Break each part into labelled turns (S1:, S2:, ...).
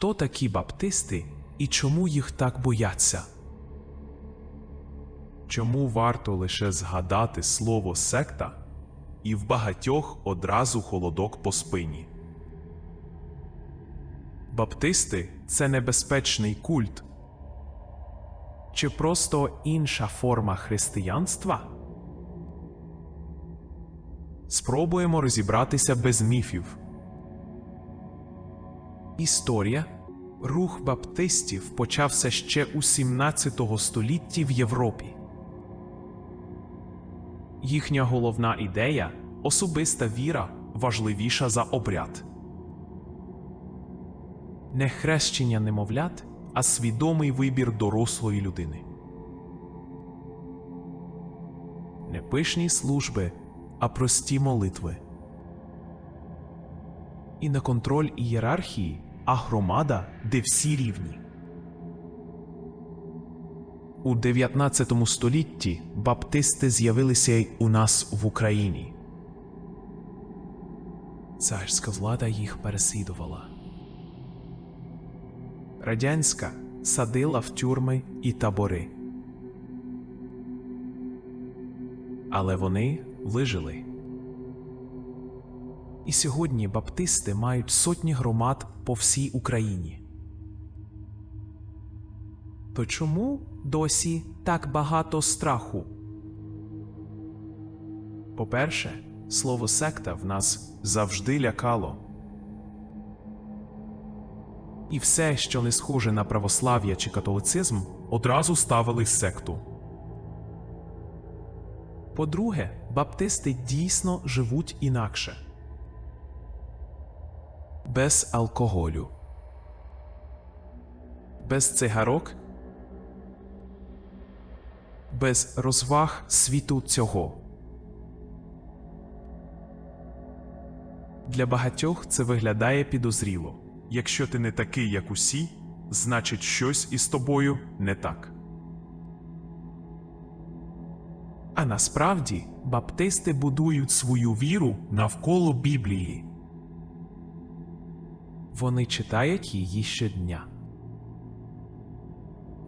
S1: Хто такі баптисти і чому їх так бояться?
S2: Чому варто лише згадати слово секта, і в багатьох одразу холодок по спині?
S1: Баптисти це небезпечний культ. Чи просто інша форма християнства? Спробуємо розібратися без міфів. Історія рух баптистів почався ще у 17 столітті в Європі. Їхня головна ідея особиста віра важливіша за обряд. Не хрещення немовлят, а свідомий вибір дорослої людини. Не пишні служби, а прості молитви. І не контроль ієрархії, а громада, де всі рівні. У 19 столітті баптисти з'явилися й у нас в Україні. Царська влада їх переслідувала. Радянська садила в тюрми і табори. Але вони вижили. І сьогодні баптисти мають сотні громад по всій Україні. То чому досі так багато страху? По-перше, слово секта в нас завжди лякало. І все, що не схоже на православ'я чи католицизм,
S2: Одразу ставили секту.
S1: По-друге, баптисти дійсно живуть інакше. Без алкоголю. Без цигарок. Без розваг світу цього. Для багатьох це виглядає підозріло.
S2: Якщо ти не такий, як усі, значить щось із тобою не так.
S1: А насправді баптисти будують свою віру навколо Біблії. Вони читають її щодня.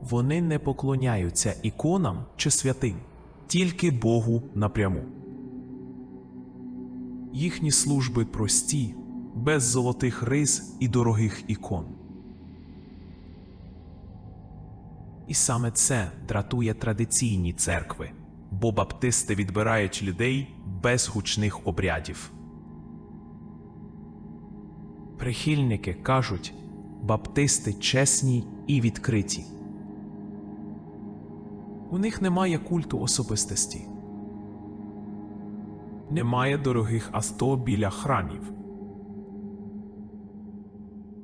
S1: Вони не поклоняються іконам чи святим, тільки Богу напряму. Їхні служби прості, без золотих рис і дорогих ікон. І саме це дратує традиційні церкви, бо баптисти відбирають людей без гучних обрядів. Прихильники кажуть, баптисти чесні і відкриті. У них немає культу особистості. Немає дорогих авто біля храмів.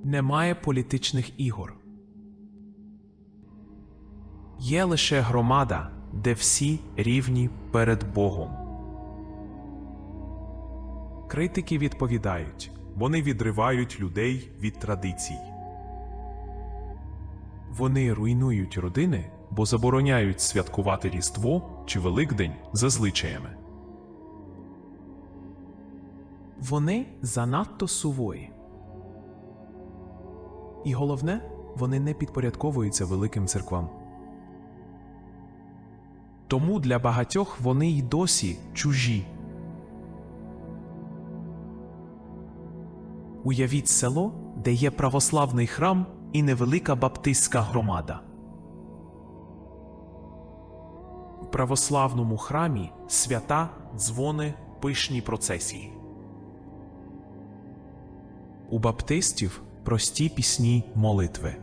S1: Немає політичних ігор. Є лише громада, де всі рівні перед Богом. Критики відповідають.
S2: Вони відривають людей від традицій.
S1: Вони руйнують родини, бо забороняють святкувати Різдво чи Великдень за звичаями. Вони занадто сувої. І головне, вони не підпорядковуються великим церквам. Тому для багатьох вони й досі чужі. Уявіть село, де є православний храм і невелика баптистська громада. В православному храмі свята, дзвони, пишні процесії. У баптистів прості пісні молитви.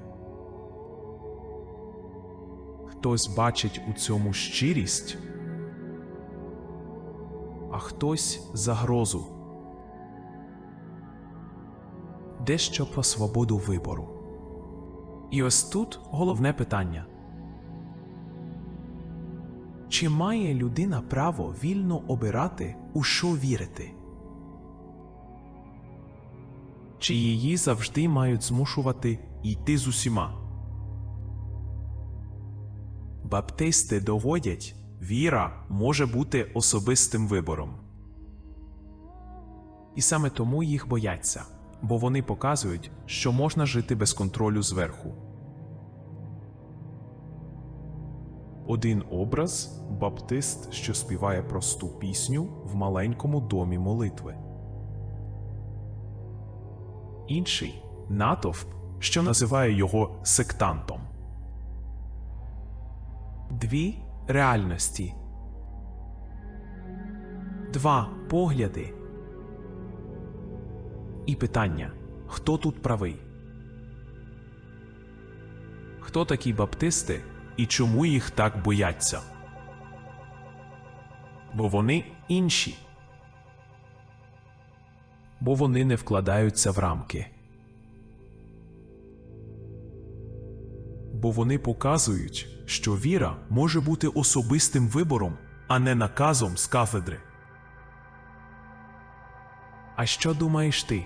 S1: Хтось бачить у цьому щирість, а хтось загрозу. Дещо про свободу вибору. І ось тут головне питання. Чи має людина право вільно обирати, у що вірити? Чи її завжди мають змушувати йти з усіма? Баптисти доводять, віра може бути особистим вибором. І саме тому їх бояться, бо вони показують, що можна жити без контролю зверху.
S2: Один образ баптист, що співає просту пісню в маленькому домі молитви.
S1: Інший натовп, що називає його сектантом. Дві реальності. Два погляди. І питання: хто тут правий? Хто такі баптисти і чому їх так бояться? Бо вони інші. Бо вони не вкладаються в рамки.
S2: Бо вони показують, що віра може бути особистим вибором, а не наказом з кафедри.
S1: А що думаєш ти?